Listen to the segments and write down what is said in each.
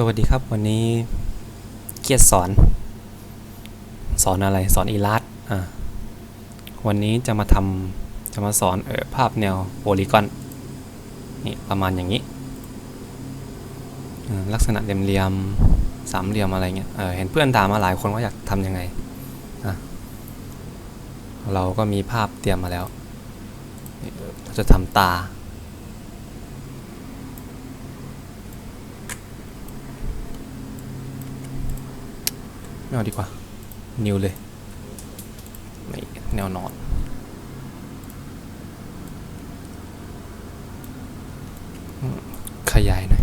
สวัสดีครับวันนี้เกียรติสอน สอนอะไรสอนอีลัสอ่าวันนี้จะมาทำจะมาสอนเออภาพแนวโพลีกอนนี่ประมาณอย่างนี้ ลักษณะเหลี่ยมสามเหลี่ยมอะไรเงี้ยเออเห็นเพื่อนถามมาหลายคนว่าอยากทำยังไงอะเราก็มีภาพเตรียมมาแล้วเราจะทำตา ไม่เอาดีกว่า นิวเลย ไม่แนวนอนอืมขยายหน่อย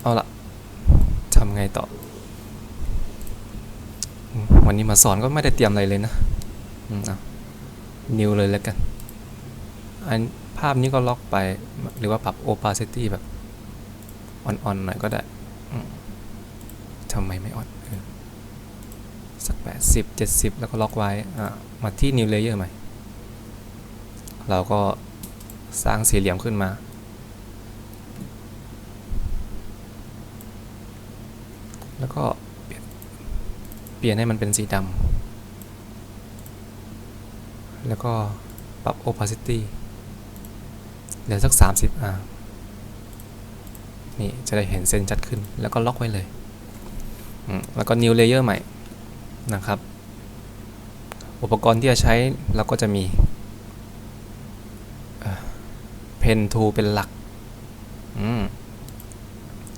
เอาละทำไงต่อ วันนี้มาสอนก็ไม่ได้เตรียมอะไรเลยนะอืมเอานิวเลยแล้วกัน อันภาพนี้ก็ล็อกไป หรือว่าปรับ opacity แบบ อ่อนๆหน่อยก็ได้ ทำไมไม่ออนสักแปดสิบเจ็ดสิบแล้วก็ล็อกไว้มาที่ new layer ใหม่ เราก็สร้างสี่เหลี่ยมขึ้นมา แล้วก็เปลี่ยนเปลี่ยนให้มันเป็นสีดำ แล้วก็ปรับ opacity เหลือสัก 30อะนี่จะได้เห็นเส้นชัดขึ้น แล้วก็ล็อกไว้เลย แล้วก็ new layer ใหม่นะครับ อุปกรณ์ที่จะใช้เราก็จะมีเอ่อ pen tool เป็นหลักอ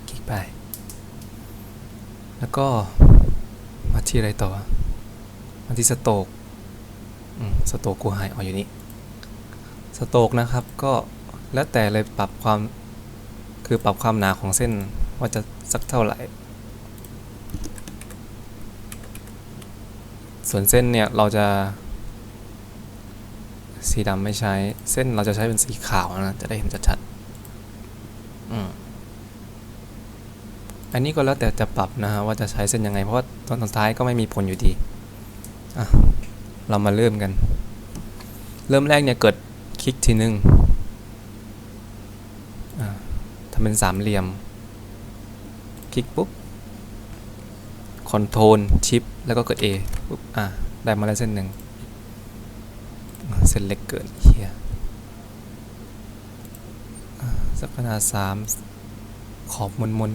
คลิกไป แล้วก็มาที่อะไรต่อมาที่สโตกสโตกกูหายอ๋ออยู่นี่สโตกนะครับก็แล้วแต่เลยปรับความคือปรับความหนาของเส้นว่าจะสักเท่าไหร่ ส่วนเส้นเนี่ยเราจะสีดำไม่ใช้ เส้นเราจะใช้เป็นสีขาวนะ จะได้เห็นชัดๆอืมอันนี้ก็แล้วแต่จะปรับนะฮะว่าจะใช้เส้นยังไง เพราะว่าตอนสุดท้ายก็ไม่มีผลอยู่ดี อะ เรามาเริ่มกัน เริ่มแรกเนี่ยเกิดคลิกทีนึงอะทำเป็นสามเหลี่ยม คลิกปุ๊บ คอนโทรลชิปแล้วก็เกิด A ปุ๊บอะได้มาแล้วเส้นหนึ่งเส้นเล็กเกินเฮียสักขนาดสามขอบมนมน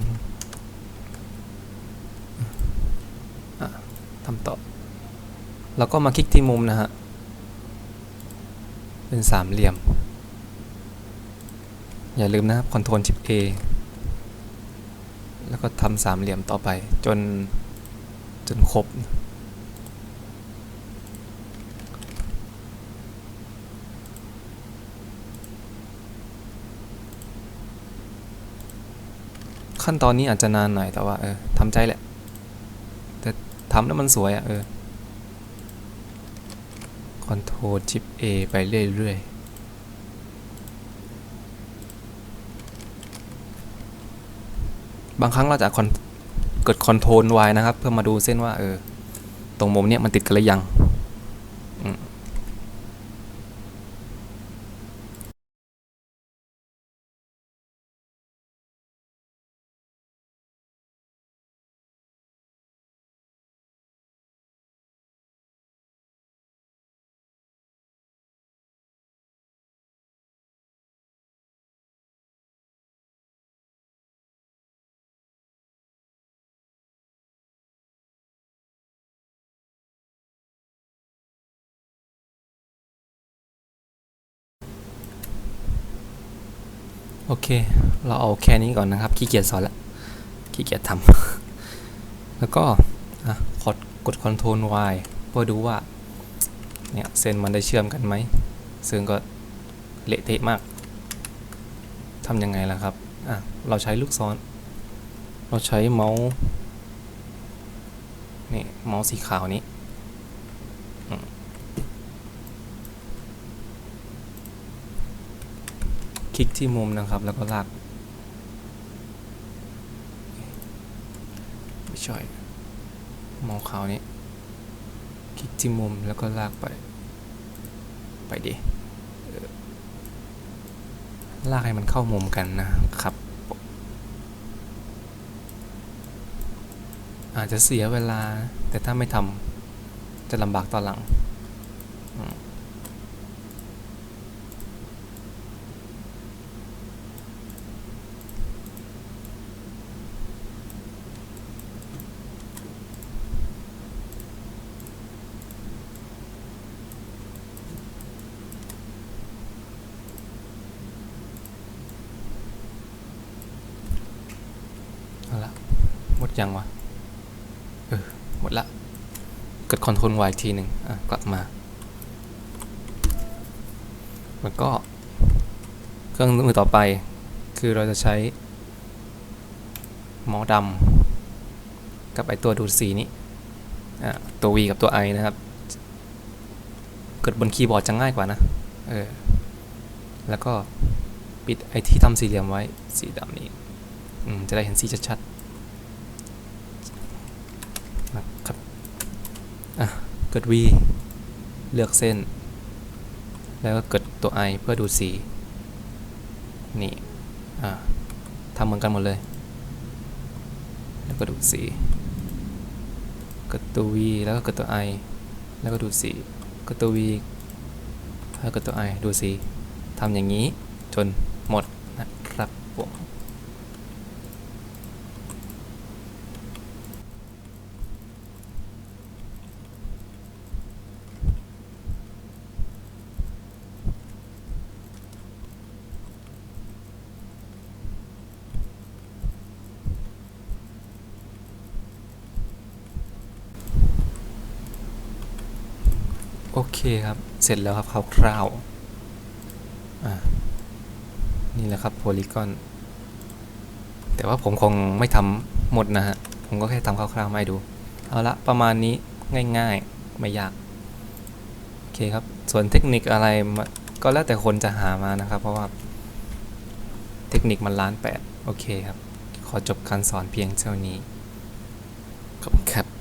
ทำต่อ แล้วก็มาคลิกที่มุมนะฮะ เป็นสามเหลี่ยม อย่าลืมนะครับคอนโทรลชิป A แล้วก็ทำสามเหลี่ยมต่อไป จนจนครบ ขั้นตอนนี้อาจจะนานหน่อยแต่ว่าเออทำใจแหละ แต่ทำแล้วมันสวยอะ่ะเออคอนโทรลชิป A ไปเรื่อยๆบางครั้งเราจะคอนกดคอนโทรล Y นะครับ เพื่อมาดูเส้นว่าเออตรงมุมเนี้ยมันติดกันหรือยัง โอเค เราเอาแค่นี้ก่อนนะครับ ขี้เกียจสอนละ ขี้เกียจทำ แล้วก็อะกดกด Ctrl Y เพื่อดูว่า เนี่ยเส้นมันได้เชื่อมกันไหม ซึ่งก็เละเทะมาก ทำยังไงล่ะครับ อะ เราใช้ลูกศร เราใช้เมาส์ นี่ เมาส์สีขาวนี้ คลิกที่มุมนะครับ แล้วก็ลากไม่ช่อยมองเขานี้ คลิกที่มุมแล้วก็ลากไป ไปดิลากให้มันเข้ามุมกันนะครับ อาจจะเสียเวลาแต่ถ้าไม่ทำจะลำบากตอนหลัง เอาละหมดยังวะ เออ หมดละ กด Ctrl Y อีกทีหนึ่งอะ กลับมา แล้วก็ เครื่องมือต่อไป คือเราจะใช้เมาส์ดำกับไอตัวดูดสีนี้อะตัว V กับตัว I นะครับ กดบนคีย์บอร์ดจะง่ายกว่านะ เออ แล้วก็ปิดไอที่ทำสี่เหลี่ยมไว้สีดำนี้ จะได้เห็นสีชัดๆนะครับอะกด V เลือกเส้น แล้วก็กดตัว I เพื่อดูสี นี่ อะทำเหมือนกันหมดเลย แล้วก็ดูสี กดตัว V แล้วก็กดตัว I แล้วก็ดูสี กดตัว V แล้วกดตัว I ดูสีทำอย่างนี้จนหมดนะครับผม โอเคครับ เสร็จแล้วครับคร่าวๆอะนี่แหละครับโพลีกอนแต่ว่าผมคงไม่ทำหมดนะฮะ ผมก็แค่ทำคร่าวๆมาให้ดู เอาละประมาณนี้ง่ายๆ ไม่ยาก โอเคครับ ส่วนเทคนิคอะไรมาก็แล้วแต่คนจะหามานะครับ เพราะว่าเทคนิคมันล้านแปดโอเคครับ ขอจบการสอนเพียงเท่านี้ขอบคุณครับ